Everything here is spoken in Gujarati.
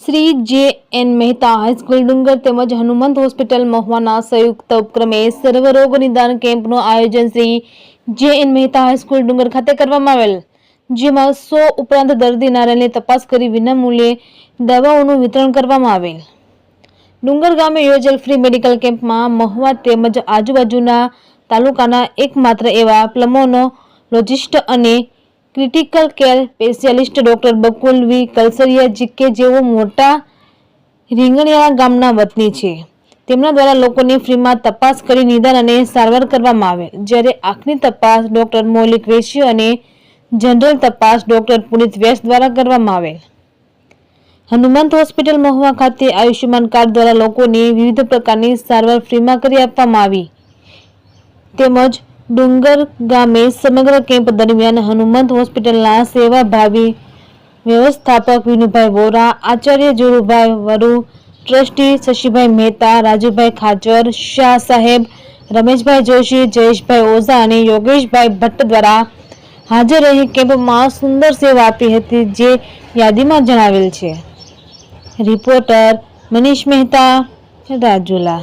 શ્રી જે એન મહેતા હાઈસ્કૂલ ડુંગર તેમજ હનુમંત હોસ્પિટલ મહુવાના સંયુક્ત ઉપક્રમે સર્વરોગ નિદાન કેમ્પનું આયોજન શ્રી જે એન મહેતા હાઈસ્કૂલ ડુંગર ખાતે કરવામાં આવેલ, જેમાં સો ઉપરાંત દર્દી નારાયણની તપાસ કરી વિનામૂલ્યે દવાઓનું વિતરણ કરવામાં આવેલ. ડુંગર ગામે યોજેલ ફ્રી મેડિકલ કેમ્પમાં મહુવા તેમજ આજુબાજુના તાલુકાના એકમાત્ર એવા પ્લમોનોલોજિસ્ટ અને critical care specialist doctor Bakul V Kalsaria ji કે જેઓ મોટા રીંગણિયા ગામના વતની છે. તેમના દ્વારા લોકોની ફ્રીમાં તપાસ કરી નિદાન અને સારવાર કરવામાં આવે. જ્યારે આંખની તપાસ ડોક્ટર મૌલિક વેશ્ય અને જનરલ તપાસ ડોક્ટર પુનિત વ્યાસ દ્વારા કરવામાં આવેલ હનુમંત હોસ્પિટલ મહુવા ખાતે આયુષ્યમાન કાર્ડ દ્વારા લોકોને વિવિધ પ્રકારની સારવાર ફ્રીમાં કરી આપવામાં આવી. તેમજ ડુંગર ગામે સમગ્ર કેમ્પ દરમિયાન હનુમંત હોસ્પિટલના સેવાભાવી વ્યવસ્થાપક વિનુભાઈ વોરા, આચાર્ય જુરુભાઈ વરુ, ટ્રસ્ટી શશીભાઈ મહેતા, રાજુભાઈ ખાચર, શાહ સાહેબ, રમેશભાઈ જોશી, જયેશભાઈ ઓઝા અને યોગેશભાઈ ભટ્ટ દ્વારા હાજર રહી કેમ્પમાં સુંદર સેવા આપી હતી જે યાદીમાં જણાવેલ છે. રિપોર્ટર મનીષ મહેતા, રાજુલા.